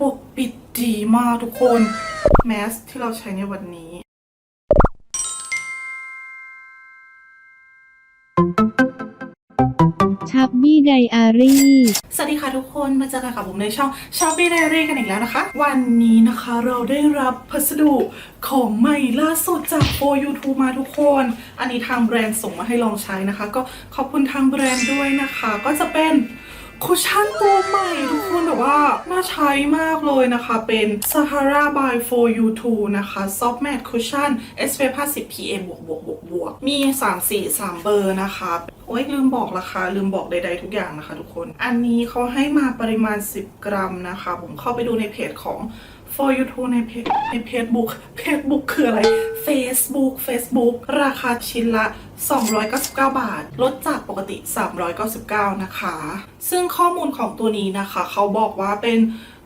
ปกปิดดีมากทุกคน แมสที่เราใช้ในวันนี้ชับบี้ไดอารี่สวัสดีค่ะทุกคนมาเจอกันกับผมในช่องชอปปี้ไดอารี่กันอีกแล้วนะคะ วันนี้นะคะเราได้รับพัสดุของใหม่ล่าสุดจาก for YouTube มาทุกคน อันนี้ทางแบรนด์ส่งมาให้ลองใช้นะคะ ก็ขอบคุณทางแบรนด์ด้วยนะคะ ก็จะเป็น คุชชั่นตัวใหม่ทุกคนแบบว่าน่าใช้มากเลยนะคะ เป็น Sahara by 4 u 2นะคะ Soft Matte Cushion SPF 50 PA บวกบวกบวกบวกมี 3 สี 3 เบอร์นะคะโอ้ยลืมบอกราคาลืมบอกใดๆทุกอย่างนะคะทุกคน อันนี้เขาให้มาปริมาณ 10 กรัมนะคะ ผมเข้าไปดูในเพจของ for you to ในเพจในเพจบุ๊กเพจบุ๊กคืออะไร Facebook Facebook ราคาชิ้นละ 299 บาท ลดจากปกติ 399 นะคะ ซึ่งข้อมูลของตัวนี้นะคะ เขาบอกว่าเป็น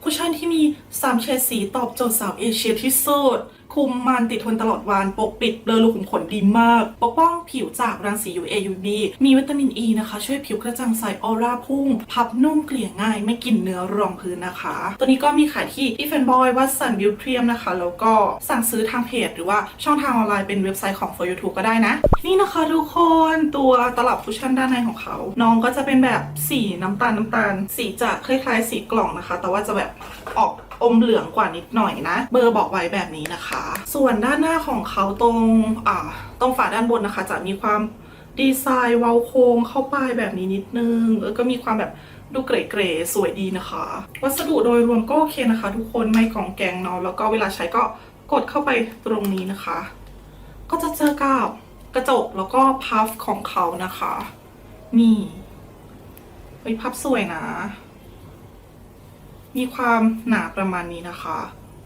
คุชชั่นที่มี 3 เฉดสีตอบโจทย์สาวเอเชียที่สุด คุมมันติดทนตลอดวันปกปิดเบลอรูขุมขนดีมาก ปกป้องผิวจากรังสี UA UV มีวิตามินอ e ีนะคะ ช่วยผิวกระจ่างใสออร่าพุ่ง พับนุ่มเกลี่ยง่าย ไม่กินเนื้อรองพื้นนะคะ ตัวนี้ก็มีขายที่อีเฟนบอยวัตสันบิวเทียมนะคะ แล้วก็สั่งซื้อทางเพจ หรือว่าช่องทางออนไลน์เป็นเว็บไซต์ของ for YouTube ก็ได้นะ นี่นะคะทุกคนตัวตลับคุชชั่นด้านในของเขา น้องก็จะเป็นแบบสีน้ำตาลน้ำตาล สีจะคล้ายๆสีกล่องนะคะ แต่ว่าจะแบบออก อมเหลืองกว่านิดหน่อยนะ เบอร์บอกไว้แบบนี้นะคะ ส่วนด้านหน้าของเขาตรงอ่าตรงฝาด้านบนนะคะ จะมีความดีไซน์เว้าโค้งเข้าไปแบบนี้นิดนึงเออก็มีความแบบดูเก๋ๆสวยดีนะคะ วัสดุโดยรวมก็โอเคนะคะ ทุกคนไม่กล่องแกงเนาะแล้วก็เวลาใช้ก็กดเข้าไปตรงนี้นะคะ ก็จะเจอกับกระจกแล้วก็พัฟของเขานะคะ นี่เฮ้ยพับสวยนะ มีความหนาประมาณนี้นะคะ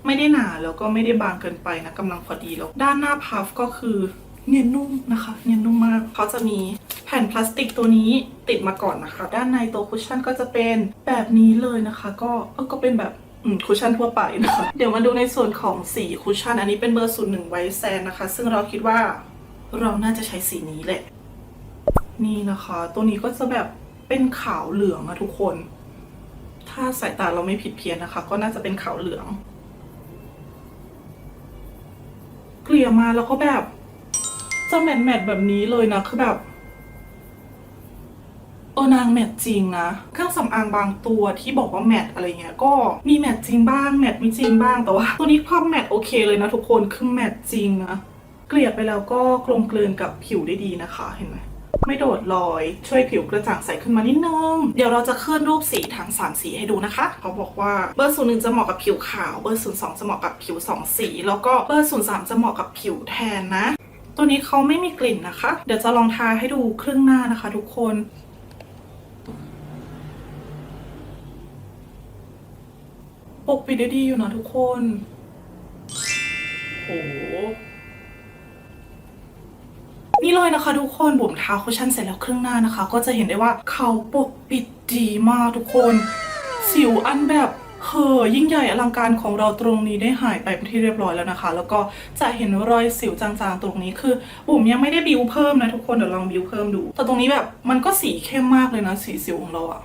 ไม่ได้หนาแล้วก็ไม่ได้บางเกินไปนะกำลังพอดีแล้ว ด้านหน้าพัฟก็คือเนียนนุ่มนะคะ เนียนนุ่มมากเขาจะมีแผ่นพลาสติกตัวนี้ติดมาก่อนนะคะ ด้านในตัวคุชชั่นก็จะเป็นแบบนี้เลยนะคะ ก็เออก็เป็นแบบคุชชั่นทั่วไปนะคะเดี๋ยวมาดูในส่วนของสีคุชชั่น อันนี้เป็นเบอร์ศูนย์หนึ่งไวท์แซนนะคะ ซึ่งเราคิดว่าเราน่าจะใช้สีนี้แหละ นี่นะคะ ตัวนี้ก็จะแบบเป็นขาวเหลืองอะทุกคน ถ้าสายตาเราไม่ผิดเพี้ยนนะคะ ก็น่าจะเป็นขาวเหลือง เกลี่ยมาแล้วก็แบบจะแมทแมทแบบนี้เลยนะคือแบบเออนางแมทจริงนะ เครื่องสำอางบางตัวที่บอกว่าแมทอะไรเงี้ยก็มีแมทจริงบ้างแมทไม่จริงบ้างแต่ว่าตัวนี้ความแมทโอเคเลยนะทุกคนคือแมทจริงนะเกลี่ยไปแล้วก็กลมกลืนกับผิวได้ดีนะคะเห็นไหม ไม่โดดลอย ช่วยผิวกระจ่างใสขึ้นมานิดนึง เดี๋ยวเราจะเคลื่อนรูปสีทั้ง 3 สีให้ดูนะคะ เขาบอกว่าเบอร์ศูนย์หนึ่งจะเหมาะกับผิวขาว เบอร์ศูนย์สองจะเหมาะกับผิว 2 สี แล้วก็เบอร์ศูนย์สามจะเหมาะกับผิวแทนนะ ตัวนี้เขาไม่มีกลิ่นนะคะ เดี๋ยวจะลองทาให้ดูครึ่งหน้านะคะ ทุกคนปกปิดได้ดีอยู่นะทุกคนโอ้โห เลยนะคะทุกคนบุ๋มทาคุชชั่นเสร็จแล้วครึ่งหน้านะคะ ก็จะเห็นได้ว่าเขาปกปิดดีมากทุกคน สิวอันแบบเฮอยิ่งใหญ่อลังการของเราตรงนี้ได้หายไปเป็นที่เรียบร้อยแล้วนะคะ แล้วก็จะเห็นรอยสิวจางๆตรงนี้คือบุ๋มยังไม่ได้บิวเพิ่มนะทุกคนเดี๋ยวลองบิวเพิ่มดูแต่ตรงนี้แบบมันก็สีเข้มมากเลยนะสีสิวของเราอะ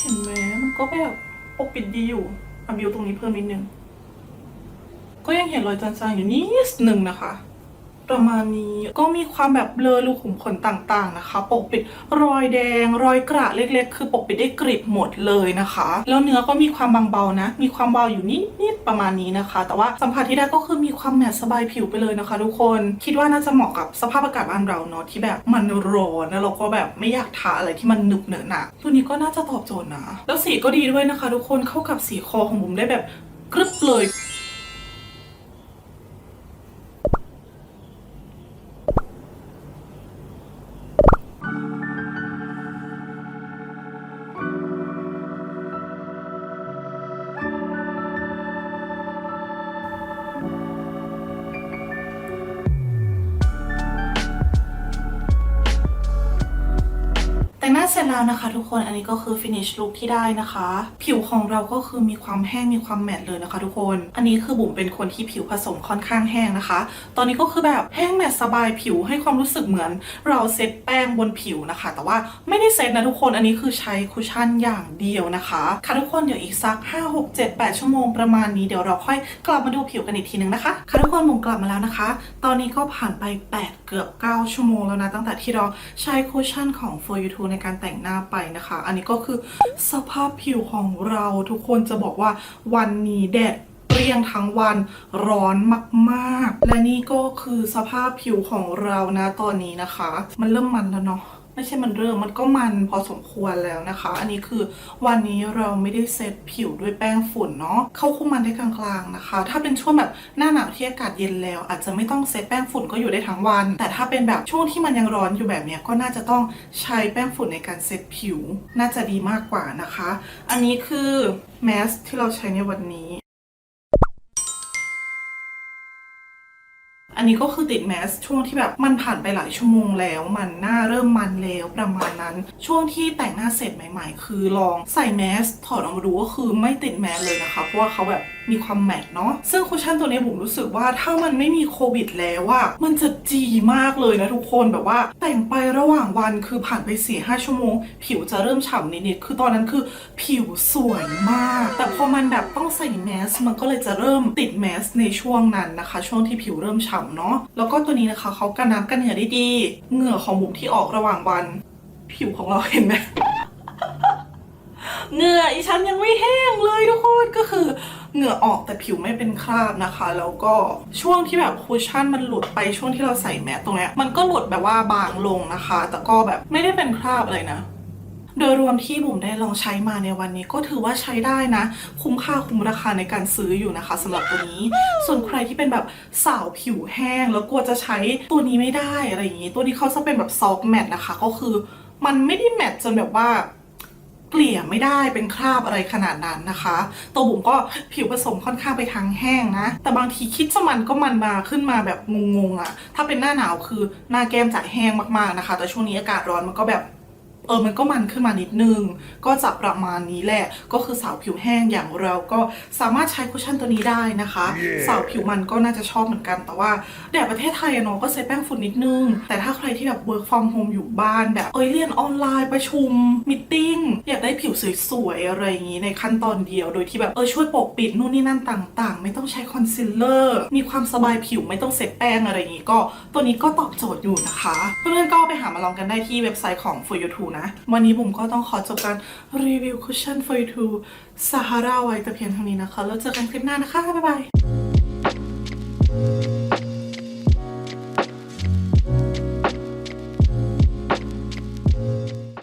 เห็นไหมมันก็แบบปกปิดดีอยู่อะบิวตรงนี้เพิ่มนิดนึงก็ยังเห็นรอยจางๆอยู่นิดหนึ่งนะคะ ประมาณนี้ก็มีความแบบเบลอรูขุมขนต่างๆนะคะ ปกปิดรอยแดง รอยกระเล็กๆ คือปกปิดได้กริบหมดเลยนะคะ แล้วเนื้อก็มีความบางเบานะ มีความเบาอยู่นิดๆประมาณนี้นะคะ แต่ว่าสัมผัสที่ได้ก็คือมีความแมตต์สบายผิวไปเลยนะคะ ทุกคนคิดว่าน่าจะเหมาะกับสภาพอากาศบ้านเราเนาะที่แบบมันร้อนแล้วเราก็แบบไม่อยากทาอะไรที่มันหนึบเหนอะหนะตัวนี้ก็น่าจะตอบโจทย์นะ แล้วสีก็ดีด้วยนะคะ ทุกคนเข้ากับสีคอของบุ๋มได้แบบกรึบเลยาเสร็จแล้วนะคะ ทุกคนอันนี้ก็คือ finish look ที่ได้นะคะ ผิวของเราก็คือมีความแห้งมีความแมตต์เลยนะคะ ทุกคน อันนี้คือบุ๋มเป็นคนที่ผิวผสมค่อนข้างแห้งนะคะ ตอนนี้ก็คือแบบแห้งแมตต์สบายผิวให้ความรู้สึกเหมือน เราเซตแป้งบนผิวนะคะ แต่ว่าไม่ได้เซตนะทุกคนอันนี้คือใช้คุชชั่นอย่างเดียวนะคะค่ะทุกคนเดี๋ยวอีกสัก 5 6 7 8 ชั่วโมงประมาณนี้เดี๋ยวเราค่อยกลับมาดูผิวกันอีกทีนึงนะคะค่ะทุกคนบุ๋มกลับมาแล้วนะคะ ตอนนี้ก็ผ่านไป 8 เกือบ 9 ชั่วโมงแล้วนะตั้งแต่ที่เราใช้คุชชั่นของ For You ในการแต่งหน้าไปนะคะ อันนี้ก็คือสภาพผิวของเราทุกคนจะบอกว่าวันนี้แดดเรียงทั้งวันร้อนมาก ๆ และนี่ก็คือสภาพผิวของเรานะตอนนี้นะคะ มันเริ่มมันแล้วเนาะ ไม่ใช่มันเริ่มมันก็มันพอสมควรแล้วนะคะ อันนี้คือวันนี้เราไม่ได้เซตผิวด้วยแป้งฝุ่นเนาะเข้าคุมมันได้กลางๆนะคะ ถ้าเป็นช่วงแบบหน้าหนาวที่อากาศเย็นแล้ว อาจจะไม่ต้องเซตแป้งฝุ่นก็อยู่ได้ทั้งวัน แต่ถ้าเป็นแบบช่วงที่มันยังร้อนอยู่แบบเนี้ยก็น่าจะต้องใช้แป้งฝุ่นในการเซตผิว น่าจะดีมากกว่านะคะ อันนี้คือแมสที่เราใช้ในวันนี้ นนี้ก็คือติดแมสช่วงที่แบบมันผ่านไปหลายชั่วโมงแล้ว มันหน้าเริ่มมันแล้วประมาณนั้น ช่วงที่แต่งหน้าเสร็จใหม่ ๆ คือลองใส่แมสถอดออกมาดูก็คือไม่ติดแมสเลยนะคะเพราะว่าเขาแบบมีความแมทเนาะซึ่งคุชชั่นตัวนี้ผมรู้สึกว่าถ้ามันไม่มีโควิดแล้วอะมันจะจีมากเลยนะทุกคนแบบว่า แต่งไประหว่างวันคือผ่านไป4ี่ห้าชั่วโมง ผิวจะเริ่มฉ่ำนิดๆคือตอนนั้นคือผิวสวยมาก แต่พอมันแบบต้องใส่แมสมันก็เลยจะเริ่มติดแมสในช่วงนั้นนะคะ ช่วงที่ผิวเริ่มฉ่ำเนาะแล้วก็ตัวนี้นะคะเขากันน้ำกันเหงื่อได้ดี เหงื่อของบุ๋มที่ออกระหว่างวัน ผิวของเราเห็นไหมเหงื่ออีฉันยังไม่แห้งเลยทุกคนก็คือเหงื่อออกแต่ผิวไม่เป็นคราบนะคะ แล้วก็ช่วงที่แบบคุชชั่นมันหลุดไปช่วงที่เราใส่แมสตรงเนี้ยมันก็หลุดแบบว่าบางลงนะคะ แต่ก็แบบไม่ได้เป็นคราบอะไรนะ โดยรวมที่บุ๋มได้ลองใช้มาในวันนี้ก็ถือว่าใช้ได้นะ คุ้มค่าคุ้มราคาในการซื้ออยู่นะคะสำหรับตัวนี้ ส่วนใครที่เป็นแบบสาวผิวแห้ง แล้วกลัวจะใช้ตัวนี้ไม่ได้อะไรอย่างนี้ ตัวนี้เขาจะเป็นแบบซอฟต์แมตนะคะ ก็คือมันไม่ได้แมตจนแบบว่าเกลี่ยไม่ได้เป็นคราบอะไรขนาดนั้นนะคะ ตัวบุ๋มก็ผิวผสมค่อนข้างไปทางแห้งนะ แต่บางทีคิดจะมันก็มันมาขึ้นมาแบบงงๆอะ่ะ ถ้าเป็นหน้าหนาวคือหน้าแก้มจะแห้งมากๆนะคะ แต่ช่วงนี้อากาศร้อนมันก็แบบ เออมันก็มันขึ้นมานิดนึง ก็จะประมาณนี้แหละ ก็คือสาวผิวแห้งอย่างเราก็สามารถใช้คุชชั่นตัวนี้ได้นะคะสาวผิวมันก็น่าจะชอบเหมือนกัน แต่ว่าแดดประเทศไทยอะเนาะก็ใช้แป้งฝุ่นนิดนึง แต่ถ้าใครที่แบบ work from home อยู่บ้านแบบเอยเรียนออนไลน์ประชุมมิทติ้งอยากได้ผิวสวยๆอะไรอย่างนี้ในขั้นตอนเดียว โดยที่แบบเออช่วยปกปิดนู่นนี่นั่นต่างๆ ไม่ต้องใช้คอนซีลเลอร์มีความสบายผิวไม่ต้องเซ็ตแป้งอะไรอย่างนี้ก็ ตัวนี้ก็ตอบโจทย์อยู่นะคะ เพื่อนๆก็ไปหามาลองกันได้ที่เว็บไซต์ของ For You Too นะ วันนี้บุ๋มก็ต้องขอจบการรีวิวคุชชั่น For You Too Sahara ไว้แต่เพียงเท่านี้นะคะ แล้วเจอกันคลิปหน้านะคะ บ๊ายบาย